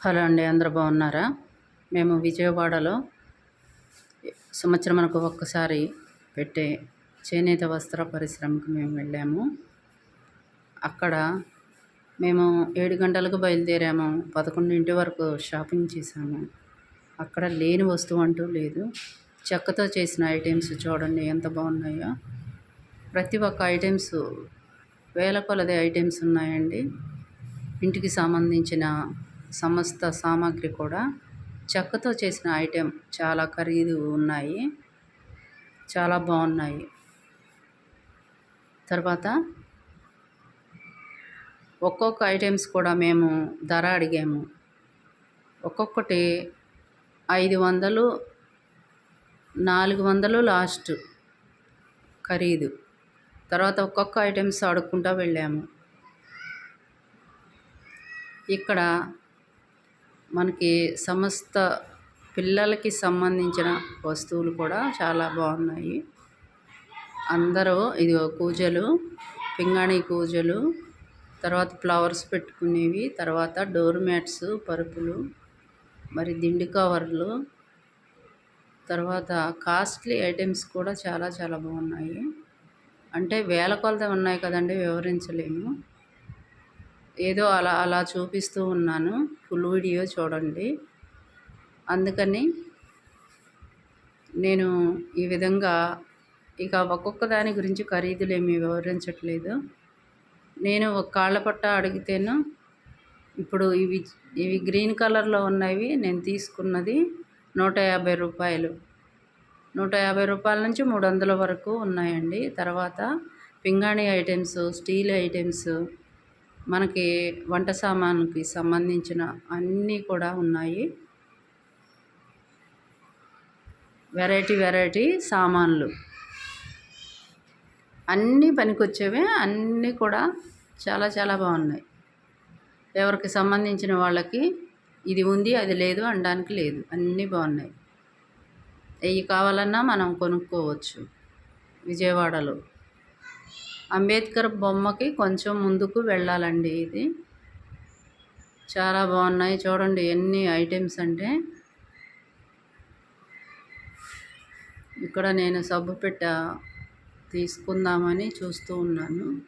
Hello అండి అందరు బాగున్నారా? మేము విజయవాడలో సంవత్సరంకు ఒక్కసారి పెట్టే చేనేత వస్త్ర పరిశ్రమకు మేము వెళ్ళాము. అక్కడ మేము ఏడు గంటలకు బయలుదేరాము. పదకొండింటి వరకు షాపింగ్ చేశాము. అక్కడ లేని వస్తువు అంటూ లేదు. చెక్కతో చేసిన ఐటమ్స్ చూడండి ఎంత బాగున్నాయో. ప్రతి ఒక్క ఐటమ్స్ వేల కొలది ఐటమ్స్ ఉన్నాయండి. ఇంటికి సంబంధించిన సమస్త సామాగ్రి కూడా చెక్కతో చేసిన ఐటెం చాలా ఖరీదు ఉన్నాయి. చాలా బాగున్నాయి. తర్వాత ఒక్కొక్క ఐటమ్స్ కూడా మేము ధర అడిగాము. ఒక్కొక్కటి ఐదు వందలు నాలుగు వందలు లాస్ట్ ఖరీదు. తర్వాత ఒక్కొక్క ఐటమ్స్ అడుక్కుంటూ వెళ్ళాము. ఇక్కడ మనకి సమస్త పిల్లలకి సంబంధించిన వస్తువులు కూడా చాలా బాగున్నాయి. అందరూ ఇదిగో కూజలు పింగాణి కూజలు తర్వాత ఫ్లవర్స్ పెట్టుకునేవి తర్వాత డోర్ మ్యాట్స్ పరుపులు మరి దిండు కవర్లు తర్వాత కాస్ట్లీ ఐటమ్స్ కూడా చాలా చాలా బాగున్నాయి. అంటే వేల కొలత ఉన్నాయి కదండి వివరించలేము. ఏదో అలా అలా చూపిస్తూ ఉన్నాను. ఫుల్ వీడియో చూడండి. అందుకని నేను ఈ విధంగా ఇక ఒక్కొక్క దాని గురించి ఖరీదులు ఏమి వివరించట్లేదు. నేను ఒక కాళ్ళ పట్ట అడిగితేను ఇప్పుడు ఇవి ఇవి గ్రీన్ కలర్లో ఉన్నవి నేను తీసుకున్నది నూట యాభై రూపాయలు. నూట యాభై రూపాయల నుంచి మూడు వందల వరకు ఉన్నాయండి. తర్వాత పింగాణి ఐటమ్స్ స్టీల్ ఐటమ్స్ మనకి వంట సామాన్కి సంబంధించిన అన్నీ కూడా ఉన్నాయి. వెరైటీ వెరైటీ సామాన్లు. అన్నీ పనికొచ్చేవే అన్నీ కూడా చాలా చాలా బాగున్నాయి. ఎవరికి సంబంధించిన వాళ్ళకి ఇది ఉంది అది లేదు అనడానికి లేదు. అన్నీ బాగున్నాయి. ఏవి కావాలన్నా మనం కొనుక్కోవచ్చు విజయవాడలో. అంబేద్కర్ బొమ్మకి కొంచెం ముందుకు వెళ్ళాలండి ఇది. చాలా బాగున్నాయి. చూడండి ఎన్ని ఐటమ్స్ అంటే. ఇక్కడ నేను సబ్బు పెట్ట తీసుకుందామని చూస్తూ ఉన్నాను.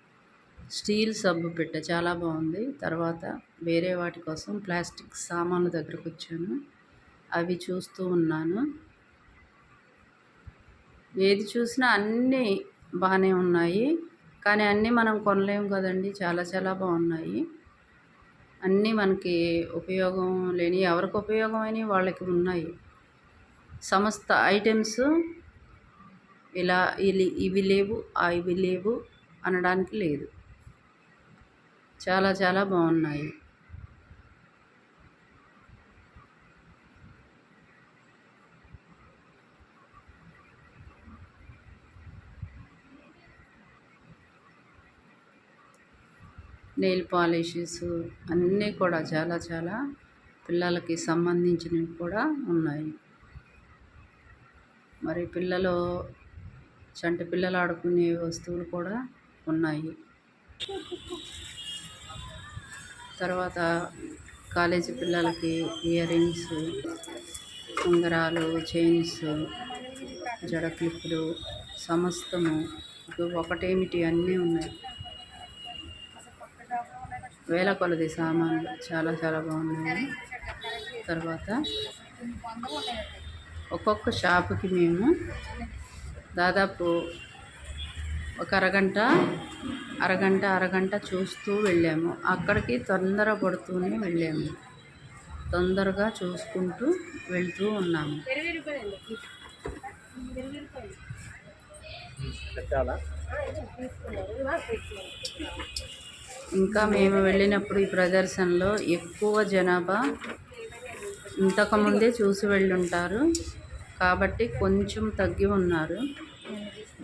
స్టీల్ సబ్బు పెట్ట. చాలా బాగుంది. తర్వాత వేరే వాటి కోసం ప్లాస్టిక్ సామాన్ల దగ్గరకు వచ్చాను. అవి చూస్తూ ఉన్నాను. ఏది చూసినా అన్నీ బాగానే ఉన్నాయి. కానీ అన్నీ మనం కొనలేము కదండి. చాలా చాలా బాగున్నాయి. అన్నీ మనకి ఉపయోగం లేని ఎవరికి ఉపయోగమైన వాళ్ళకి ఉన్నాయి. సమస్త ఐటమ్స్ ఇలా ఇవి లేవు ఇవి లేవు అనడానికి లేదు. చాలా చాలా బాగున్నాయి. నెయిల్ పాలిషెస్ అన్నీ కూడా చాలా చాలా పిల్లలకి సంబంధించినవి కూడా ఉన్నాయి. మరి పిల్లలు చంటి పిల్లలు ఆడుకునే వస్తువులు కూడా ఉన్నాయి. తర్వాత కాలేజీ పిల్లలకి ఇయర్ రింగ్స్ ఉంగరాలు చైన్స్ జడ క్లిప్పులు సమస్తము ఒకటేమిటి? అన్నీ ఉన్నాయి. వేల కొలది సామాన్లు. చాలా చాలా బాగున్నాయి. తర్వాత ఒక్కొక్క షాపుకి మేము దాదాపు ఒక అరగంట అరగంట అరగంట చూస్తూ వెళ్ళాము. అక్కడికి తొందర పడుతూనే వెళ్ళాము. తొందరగా చూసుకుంటూ వెళ్తూ ఉన్నాము. ఇంకా మేము వెళ్ళినప్పుడు ఈ ప్రదర్శనలో ఎక్కువ జనాభా ఇంతకుముందే చూసి వెళ్ళుంటారు. కాబట్టి కొంచెం తగ్గి ఉన్నారు.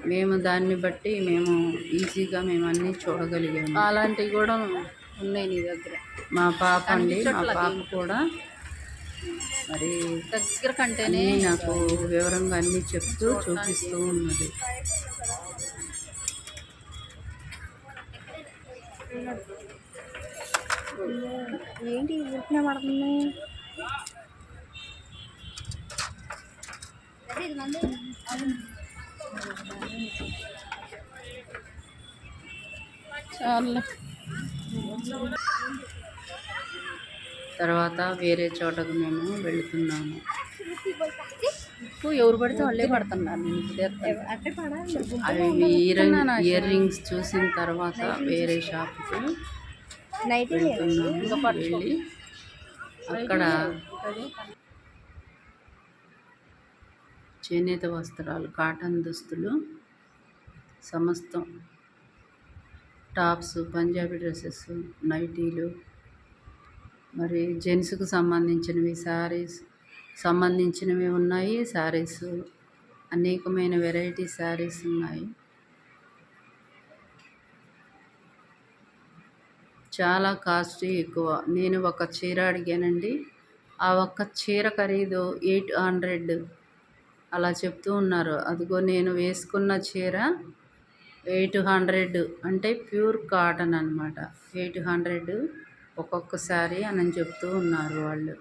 మేము దాన్ని బట్టి మేము ఈజీగా మేము అన్నీ చూడగలిగాము. అలాంటివి కూడా ఉన్నాయి నీ దగ్గర? మా పాప అండి మా పాప కూడా మరి దగ్గర కంటేనే నాకు వివరంగా అన్నీ చెప్తూ చూపిస్తూ ఉన్నది. ఏంటి ఊరికనే పడుతుంది? చాలా. తర్వాత వేరే చోటకు మేము వెళుతున్నాము. ఉప్పు ఎవరు పడితే వాళ్ళే పడుతున్నారు. అవి ఇయర్ ఇయర్ రింగ్స్ చూసిన తర్వాత వేరే షాప్కి వెళ్ళి అక్కడ చేనేత వస్త్రాలు కాటన్ దుస్తులు సమస్తం టాప్స్ పంజాబీ డ్రెస్సెస్ నైటీలు మరి జెంట్స్కు సంబంధించినవి శారీస్ సంబంధించినవి ఉన్నాయి. శారీస్ అనేకమైన వెరైటీ శారీస్ ఉన్నాయి. చాలా కాస్ట్ ఎక్కువ. నేను ఒక చీర అడిగానండి. ఆ ఒక్క చీర ఖరీదు ఎయిట్ హండ్రెడ్. అలా చెప్తూ ఉన్నారు. అదిగో నేను వేసుకున్న చీర ఎయిట్ హండ్రెడ్. అంటే ప్యూర్ కాటన్ అనమాట ఎయిట్ హండ్రెడ్ ఒక్కొక్కసారి అని చెప్తూ ఉన్నారు వాళ్ళు.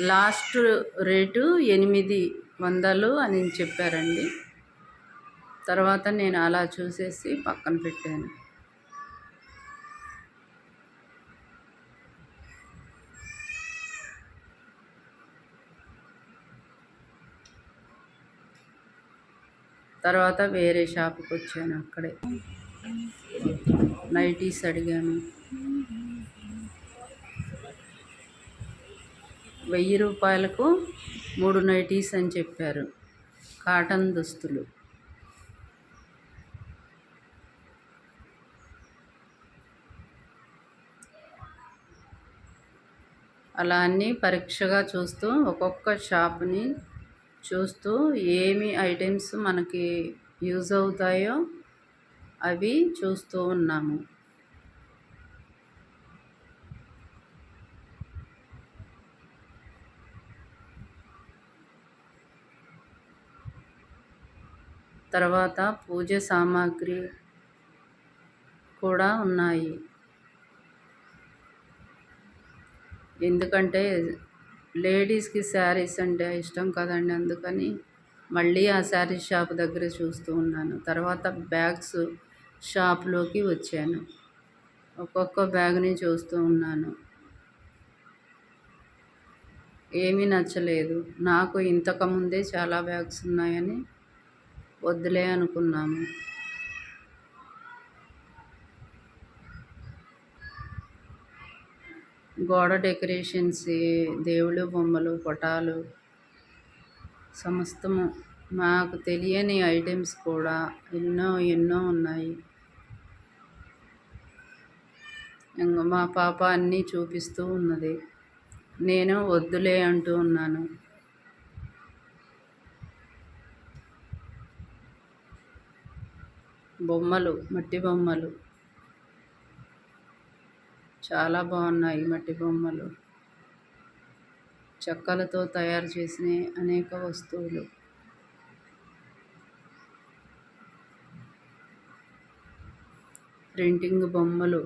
లాస్ట్ రేటు ఎనిమిది. వందలు అని చెప్పారండి. తర్వాత నేను అలా చూసేసి పక్కన పెట్టాను. తర్వాత వేరే షాప్కి వచ్చాను అక్కడే. నైటీస్ అడిగాను. వెయ్యి రూపాయలకు మూడు నైటీస్ అని చెప్పారు. కాటన్ దుస్తులు. అలా అన్నీ పరీక్షగా చూస్తూ ఒక్కొక్క షాప్ని చూస్తూ ఏమి ఐటమ్స్ మనకి యూజ్ అవుతాయో అవి చూస్తూ ఉన్నాము. తర్వాత పూజ సామాగ్రి కూడా ఉన్నాయి. ఎందుకంటే లేడీస్కి శారీస్ అంటే ఇష్టం కదండి అందుకని మళ్ళీ ఆ శారీ షాప్ దగ్గర చూస్తూ ఉన్నాను. తర్వాత బ్యాగ్స్ షాప్లోకి వచ్చాను. ఒక్కొక్క బ్యాగ్ని చూస్తూ ఉన్నాను. ఏమీ నచ్చలేదు. నాకు ఇంతకుముందే చాలా బ్యాగ్స్ ఉన్నాయని వద్దులే అనుకున్నాము. గోడ డెకరేషన్స్ దేవుళ్ళు బొమ్మలు పటాలు సమస్తము మాకు తెలియని ఐటమ్స్ కూడా ఎన్నో ఎన్నో ఉన్నాయి. ఇంక మా పాప అన్నీ చూపిస్తూ ఉన్నది. నేను వద్దులే అంటూ ఉన్నాను. బొమ్మలు మట్టి బొమ్మలు. చాలా బాగున్నాయి మట్టి బొమ్మలు. చెక్కలతో తయారు చేసిన అనేక వస్తువులు. ప్రింటింగ్ బొమ్మలు.